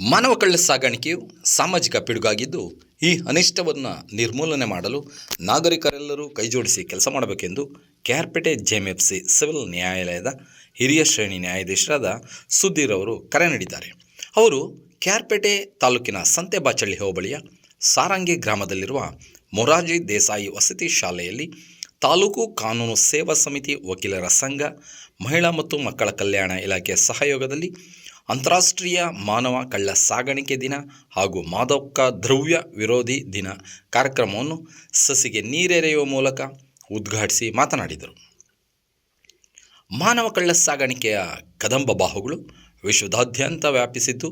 ಮಾನವ ಕಳ್ಳ ಸಾಗಾಣಿಕೆಯು ಸಾಮಾಜಿಕ ಪಿಡುಗಾಗಿದ್ದು ಈ ಅನಿಷ್ಟವನ್ನು ನಿರ್ಮೂಲನೆ ಮಾಡಲು ನಾಗರಿಕರೆಲ್ಲರೂ ಕೈಜೋಡಿಸಿ ಕೆಲಸ ಮಾಡಬೇಕೆಂದು ಕೆಆರ್ಪೇಟೆ ಜೆಎಂಎಫ್ಸಿ ಸಿವಿಲ್ ನ್ಯಾಯಾಲಯದ ಹಿರಿಯ ಶ್ರೇಣಿ ನ್ಯಾಯಾಧೀಶರಾದ ಸುಧೀರ್ ಅವರು ಕರೆ ನೀಡಿದ್ದಾರೆ. ಅವರು ಕೆಆರ್ಪೇಟೆ ತಾಲೂಕಿನ ಸಂತೆಬಾಚಳ್ಳಿ ಹೋಬಳಿಯ ಸಾರಂಗಿ ಗ್ರಾಮದಲ್ಲಿರುವ ಮೊರಾರ್ಜಿ ದೇಸಾಯಿ ವಸತಿ ಶಾಲೆಯಲ್ಲಿ ತಾಲೂಕು ಕಾನೂನು ಸೇವಾ ಸಮಿತಿ ವಕೀಲರ ಸಂಘ, ಮಹಿಳಾ ಮತ್ತು ಮಕ್ಕಳ ಕಲ್ಯಾಣ ಇಲಾಖೆ ಸಹಯೋಗದಲ್ಲಿ ಅಂತಾರಾಷ್ಟ್ರೀಯ ಮಾನವ ಕಳ್ಳ ಸಾಗಾಣಿಕೆ ದಿನ ಹಾಗೂ ಮಾದಕ ದ್ರವ್ಯ ವಿರೋಧಿ ದಿನ ಕಾರ್ಯಕ್ರಮವನ್ನು ಸಸಿಗೆ ನೀರೆರೆಯುವ ಮೂಲಕ ಉದ್ಘಾಟಿಸಿ ಮಾತನಾಡಿದರು. ಮಾನವ ಕಳ್ಳ ಸಾಗಾಣಿಕೆಯ ಕದಂಬ ಬಾಹುಗಳು ವಿಶ್ವದಾದ್ಯಂತ ವ್ಯಾಪಿಸಿದ್ದು,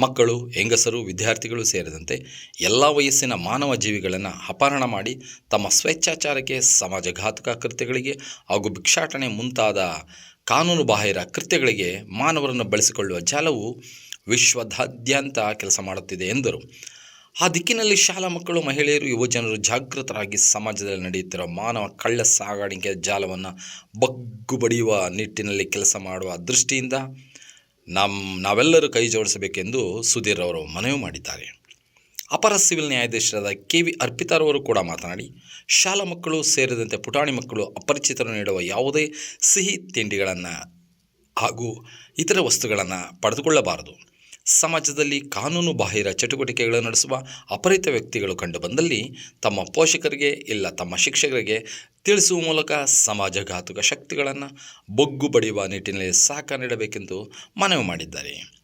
ಮಕ್ಕಳು, ಹೆಂಗಸರು, ವಿದ್ಯಾರ್ಥಿಗಳು ಸೇರಿದಂತೆ ಎಲ್ಲ ವಯಸ್ಸಿನ ಮಾನವ ಜೀವಿಗಳನ್ನು ಅಪಹರಣ ಮಾಡಿ ತಮ್ಮ ಸ್ವೇಚ್ಛಾಚಾರಕ್ಕೆ ಸಮಾಜಘಾತಕ ಕೃತ್ಯಗಳಿಗೆ ಹಾಗೂ ಭಿಕ್ಷಾಟನೆ ಮುಂತಾದ ಕಾನೂನು ಬಾಹಿರ ಕೃತ್ಯಗಳಿಗೆ ಮಾನವರನ್ನು ಬಳಸಿಕೊಳ್ಳುವ ಜಾಲವು ವಿಶ್ವದಾದ್ಯಂತ ಕೆಲಸ ಮಾಡುತ್ತಿದೆ ಎಂದರು. ಆ ದಿಕ್ಕಿನಲ್ಲಿ ಶಾಲಾ ಮಕ್ಕಳು, ಮಹಿಳೆಯರು, ಯುವಜನರು ಜಾಗೃತರಾಗಿ ಸಮಾಜದಲ್ಲಿ ನಡೆಯುತ್ತಿರುವ ಮಾನವ ಕಳ್ಳ ಸಾಗಾಣಿಕೆ ಜಾಲವನ್ನು ಬಗ್ಗು ಬಡಿಯುವ ನಿಟ್ಟಿನಲ್ಲಿ ಕೆಲಸ ಮಾಡುವ ದೃಷ್ಟಿಯಿಂದ ನಮ್ಮ ನಾವೆಲ್ಲರೂ ಕೈ ಜೋಡಿಸಬೇಕೆಂದು ಸುಧೀರ್ ಅವರು ಮನವಿ ಮಾಡಿದ್ದಾರೆ. ಅಪರ ಸಿವಿಲ್ ನ್ಯಾಯಾಧೀಶರಾದ ಕೆ ವಿ ಅರ್ಪಿತಾರವರು ಕೂಡ ಮಾತನಾಡಿ, ಶಾಲಾ ಮಕ್ಕಳು ಸೇರಿದಂತೆ ಪುಟಾಣಿ ಮಕ್ಕಳು ಅಪರಿಚಿತರು ನೀಡುವ ಯಾವುದೇ ಸಿಹಿ ತಿಂಡಿಗಳನ್ನು ಹಾಗೂ ಇತರ ವಸ್ತುಗಳನ್ನು ಪಡೆದುಕೊಳ್ಳಬಾರದು. ಸಮಾಜದಲ್ಲಿ ಕಾನೂನು ಬಾಹಿರ ಚಟುವಟಿಕೆಗಳನ್ನು ನಡೆಸುವ ಅಪರಿತ ವ್ಯಕ್ತಿಗಳು ಕಂಡುಬಂದಲ್ಲಿ ತಮ್ಮ ಪೋಷಕರಿಗೆ ಇಲ್ಲ ತಮ್ಮ ಶಿಕ್ಷಕರಿಗೆ ತಿಳಿಸುವ ಮೂಲಕ ಸಮಾಜಘಾತುಕ ಶಕ್ತಿಗಳನ್ನು ಬೊಗ್ಗು ಬಡಿಯುವ ನಿಟ್ಟಿನಲ್ಲಿ ಸಹಕಾರ ನೀಡಬೇಕೆಂದು ಮನವಿ ಮಾಡಿದ್ದಾರೆ.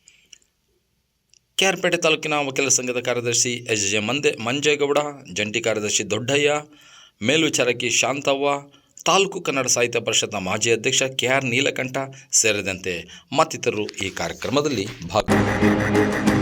ಕೆಆರ್ಪೇಟೆ ತಾಲೂಕಿನ ವಕೀಲ ಸಂಘದ ಕಾರ್ಯದರ್ಶಿ ಎಸ್ ಜೆ ಮಂದೆ ಮಂಜೇಗೌಡ, ಜಂಟಿ ಕಾರ್ಯದರ್ಶಿ ದೊಡ್ಡಯ್ಯ, ಮೇಲ್ವಿಚಾರಕಿ ಶಾಂತವ್ವ, ತಾಲೂಕು ಕನ್ನಡ ಸಾಹಿತ್ಯ ಪರಿಷತ್ನ ಮಾಜಿ ಅಧ್ಯಕ್ಷ ಕೆ ಆರ್ ನೀಲಕಂಠ ಸೇರಿದಂತೆ ಮತ್ತಿತರರು ಈ ಕಾರ್ಯಕ್ರಮದಲ್ಲಿ ಭಾಗವಹಿಸಿದರು